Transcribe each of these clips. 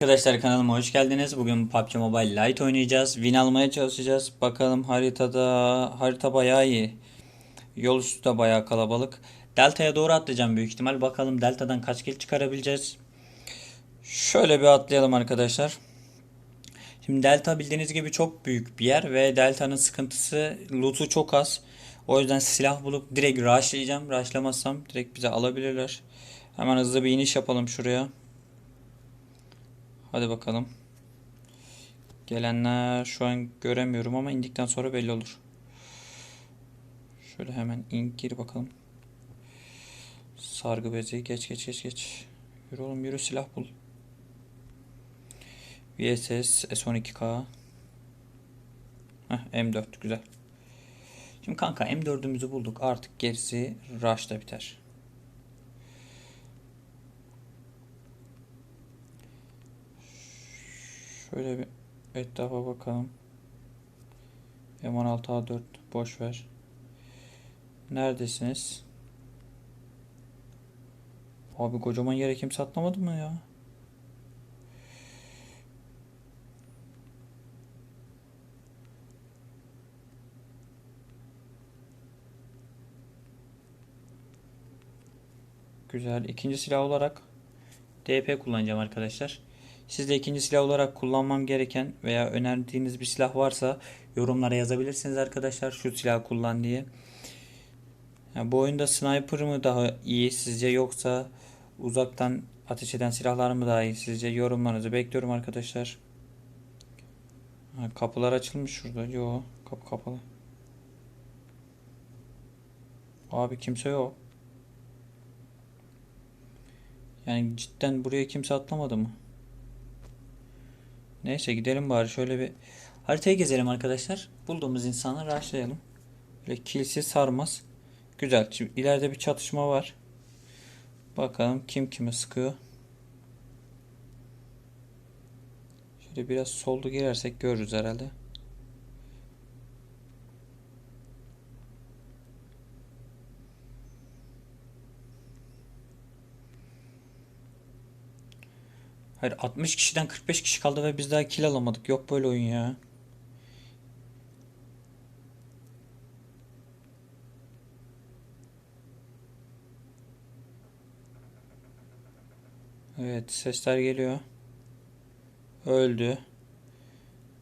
Arkadaşlar kanalıma hoş geldiniz. Bugün PUBG Mobile Lite oynayacağız. Win almaya çalışacağız. Bakalım haritada harita bayağı iyi. Yol üstü de bayağı kalabalık. Delta'ya doğru atlayacağım büyük ihtimal. Bakalım Delta'dan kaç kill çıkarabileceğiz. Şöyle bir atlayalım arkadaşlar. Şimdi Delta bildiğiniz gibi çok büyük bir yer ve Delta'nın sıkıntısı loot'u çok az. O yüzden silah bulup direkt rushlayacağım. Rushlamazsam direkt bize alabilirler. Hemen hızlı bir iniş yapalım şuraya. Hadi bakalım. Gelenler şu an göremiyorum ama indikten sonra belli olur. Şöyle hemen in gir bakalım. Sargı bezi geç geç geç geç. Yürü oğlum yürü silah bul. VSS S12K. Heh, M4 güzel. Şimdi kanka M4'ümüzü bulduk. Artık gerisi rush'ta biter. Şöyle bir etrafa bakalım. M16A4 boş ver. Neredesiniz? Abi kocaman yere kimse atlamadı mı ya? Güzel. İkinci silah olarak DP kullanacağım arkadaşlar. Siz de ikinci silah olarak kullanmam gereken veya önerdiğiniz bir silah varsa yorumlara yazabilirsiniz arkadaşlar. Şu silah kullan diye. Yani bu oyunda sniper mı daha iyi sizce yoksa uzaktan ateş eden silahlar mı daha iyi sizce? Yorumlarınızı bekliyorum arkadaşlar. Kapılar açılmış şurada. Yo, kapı kapalı. Abi kimse yok. Yani cidden buraya kimse atlamadı mı? Neyse gidelim bari şöyle bir haritayı gezelim arkadaşlar. Bulduğumuz insanı rushlayalım. Böyle kilsiz sarmaz. Güzel. Şimdi ileride bir çatışma var. Bakalım kim kime sıkıyor. Şöyle biraz solda girersek görürüz herhalde. Hayır 60 kişiden 45 kişi kaldı ve biz daha kill alamadık. Yok böyle oyun ya. Evet sesler geliyor. Öldü.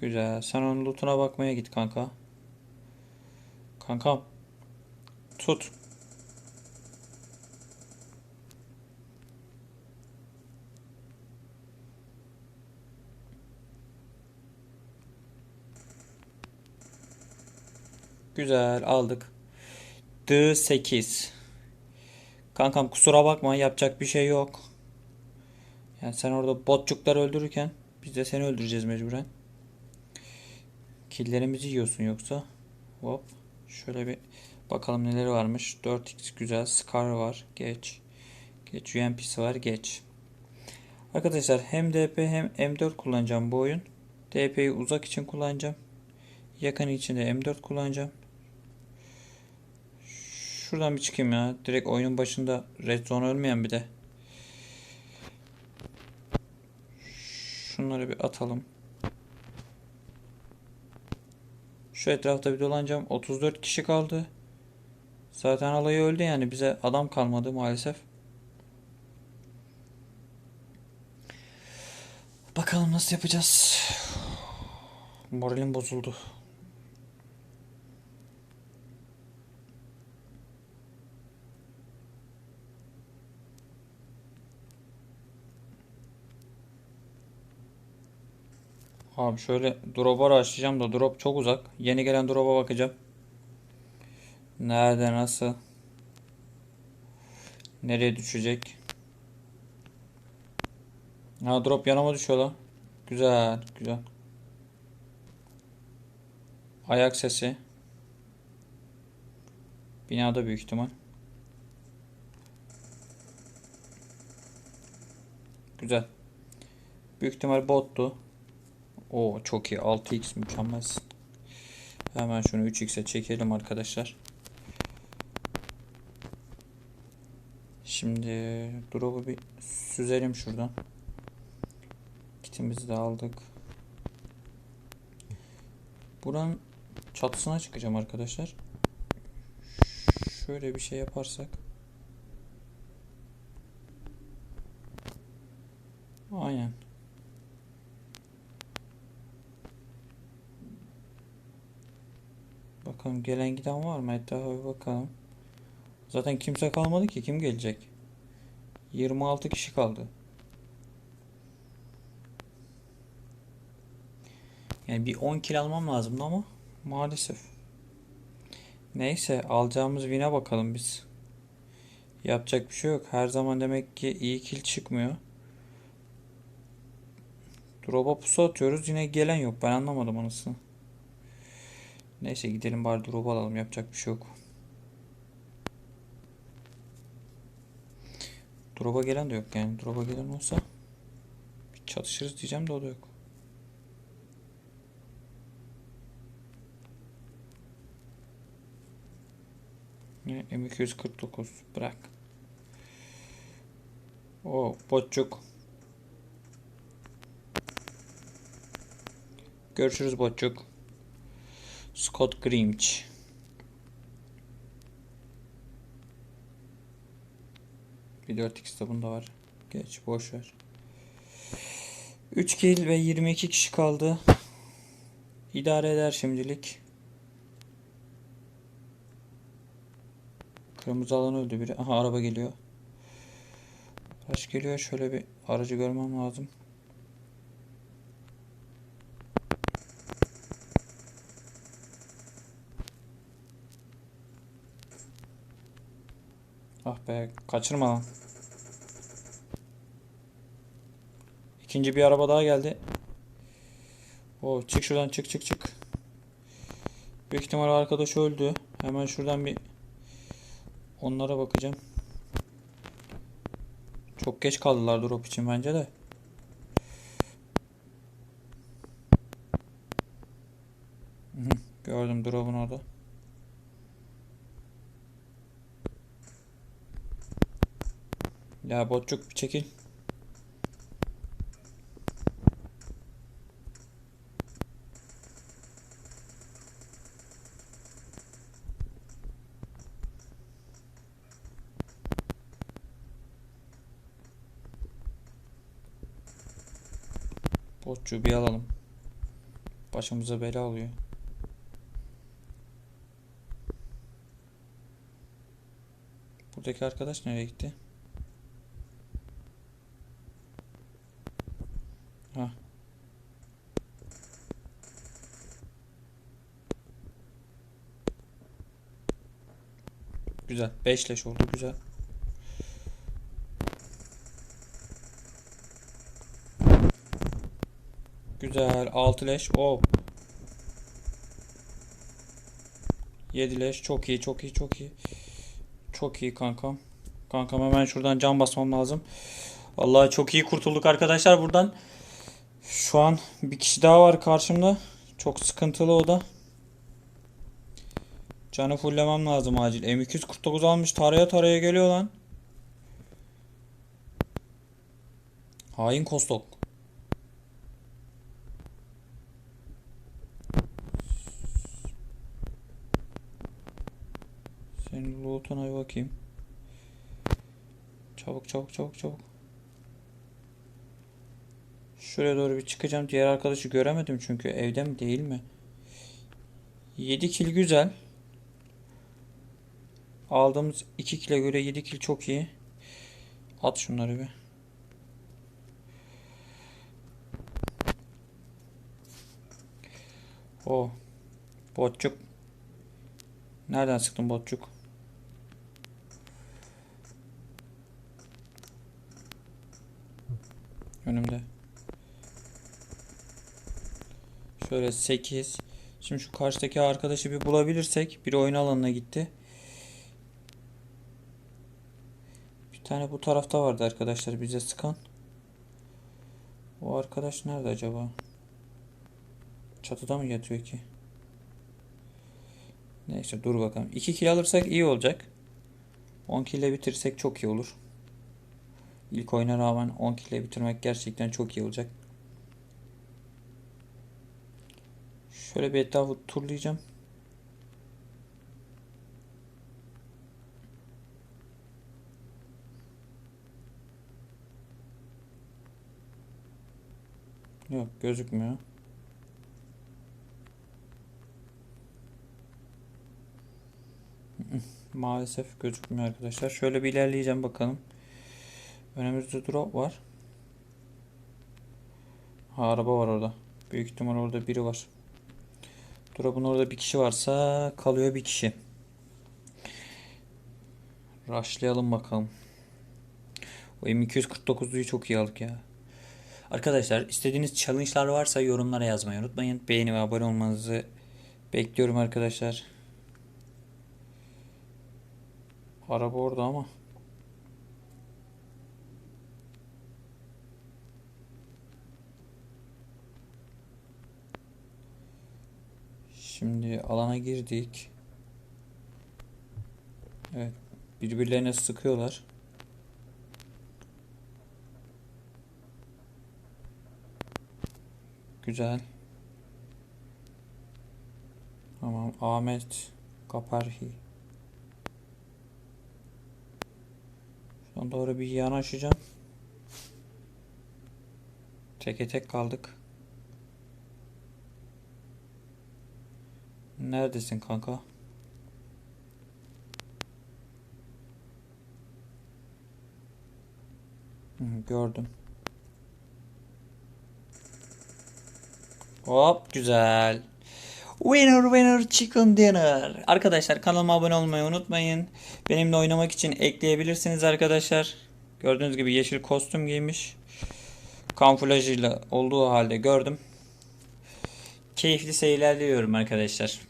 Güzel. Sen onun lootuna bakmaya git kanka. Kankam. Tut. Güzel aldık. D8. Kankam kusura bakma yapacak bir şey yok. Yani sen orada botçukları öldürürken biz de seni öldüreceğiz mecburen. Killerimizi yiyorsun yoksa. Hop. Şöyle bir bakalım neleri varmış. 4x güzel. Scar var. Geç. Geç. UMP'si var. Geç. Arkadaşlar hem DP hem M4 kullanacağım bu oyun. DP'yi uzak için kullanacağım. Yakın için de M4 kullanacağım. Şuradan bir çıkayım ya. Direkt oyunun başında red zone ölmeyen bir de. Şunları bir atalım. Şu etrafta bir dolanacağım. 34 kişi kaldı. Zaten alayı öldü yani bize adam kalmadı maalesef. Bakalım nasıl yapacağız. Moralim bozuldu. Abi şöyle drop'a başlayacağım da drop çok uzak. Yeni gelen drop'a bakacağım. Nerede nasıl? Nereye düşecek? Ha drop yanıma düşüyor lan. Güzel, güzel. Ayak sesi. Binada büyük ihtimal. Güzel. Büyük ihtimal bottu. Oo çok iyi. 6x mükemmelsin. Hemen şunu 3x'e çekelim arkadaşlar. Şimdi drop'u bir süzelim şuradan. Kitimizi de aldık. Buranın çatısına çıkacağım arkadaşlar. Şöyle bir şey yaparsak. Aynen. Bakalım gelen giden var mı? Etrafa bir bakalım. Zaten kimse kalmadı ki. Kim gelecek? 26 kişi kaldı. Yani bir 10 kill almam lazımdı ama maalesef. Neyse alacağımız win'e bakalım biz. Yapacak bir şey yok. Her zaman demek ki iyi kill çıkmıyor. Drop'a pusu atıyoruz. Yine gelen yok. Ben anlamadım anasını. Neyse gidelim bari drop alalım. Yapacak bir şey yok. Drop'a gelen de yok yani. Drop'a gelen olsa bir çatışırız diyeceğim de o da yok. Ne? M249 bırak. O botçuk. Görüşürüz botçuk. Scott Grinch. Bir 4x de bunda var. Geç boş ver. 3 kill ve 22 kişi kaldı. İdare eder şimdilik. Kırmızı alan öldü biri. Aha araba geliyor. Araç geliyor. Şöyle bir aracı görmem lazım. Ah be kaçırma lan. İkinci bir araba daha geldi. O çık şuradan çık çık çık. Büyük ihtimal arkadaş öldü. Hemen şuradan bir onlara bakacağım. Çok geç kaldılar drop için bence de. Gördüm drop'un orada. Ya botçuk bir çekil. Botçuğu bir alalım. Başımıza bela oluyor. Buradaki arkadaş nereye gitti? Ha. Güzel. 5 leş oldu. Güzel. Güzel. 6 leş. Hop. 7 leş. Çok iyi. Çok iyi. Çok iyi. Çok iyi kankam. Kankam hemen şuradan can basmam lazım. Vallahi çok iyi kurtulduk arkadaşlar buradan. Şu an bir kişi daha var karşımda. Çok sıkıntılı o da. Canı fulllemem lazım acil. M249 almış. Taraya taraya geliyor lan. Hain Kostok. Senin loot'una bir bakayım. Çabuk çabuk çabuk çabuk. Şuraya doğru bir çıkacağım. Diğer arkadaşı göremedim çünkü evde mi değil mi? 7 kill güzel. Aldığımız 2 kile göre 7 kill çok iyi. At şunları bir. O. Botçuk. Nereden sıktın botçuk? Önümde. Şöyle 8. Şimdi şu karşıdaki arkadaşı bir bulabilirsek. Bir oyun alanına gitti. Tane bu tarafta vardı arkadaşlar bize sıkan. O arkadaş nerede acaba? Çatıda mı yatıyor ki? Neyse dur bakalım. 2 kill alırsak iyi olacak. 10 kill ile bitirsek çok iyi olur. İlk oyuna rağmen 10 kill ile bitirmek gerçekten çok iyi olacak. Şöyle bir etrafı turlayacağım. Yok gözükmüyor. Maalesef gözükmüyor arkadaşlar. Şöyle bir ilerleyeceğim bakalım. Önümüzde drop var. Ha araba var orada. Büyük ihtimal orada biri var. Drop'un orada bir kişi varsa kalıyor bir kişi. Rushlayalım bakalım. O M249'luyu çok iyi aldık ya. Arkadaşlar istediğiniz challenge'lar varsa yorumlara yazmayı unutmayın. Beğeni ve abone olmanızı bekliyorum arkadaşlar. Araba orada ama. Şimdi alana girdik. Evet. Birbirlerine sıkıyorlar. Güzel. Tamam. Ahmet Kaparhi. Şuradan doğru bir yanaşacağım. Teke tek kaldık. Neredesin kanka? Gördüm. Hop güzel. Winner winner chicken dinner. Arkadaşlar kanalıma abone olmayı unutmayın. Benimle oynamak için ekleyebilirsiniz arkadaşlar. Gördüğünüz gibi yeşil kostüm giymiş. Kamuflajıyla olduğu halde gördüm. Keyifli seyirler diliyorum arkadaşlar.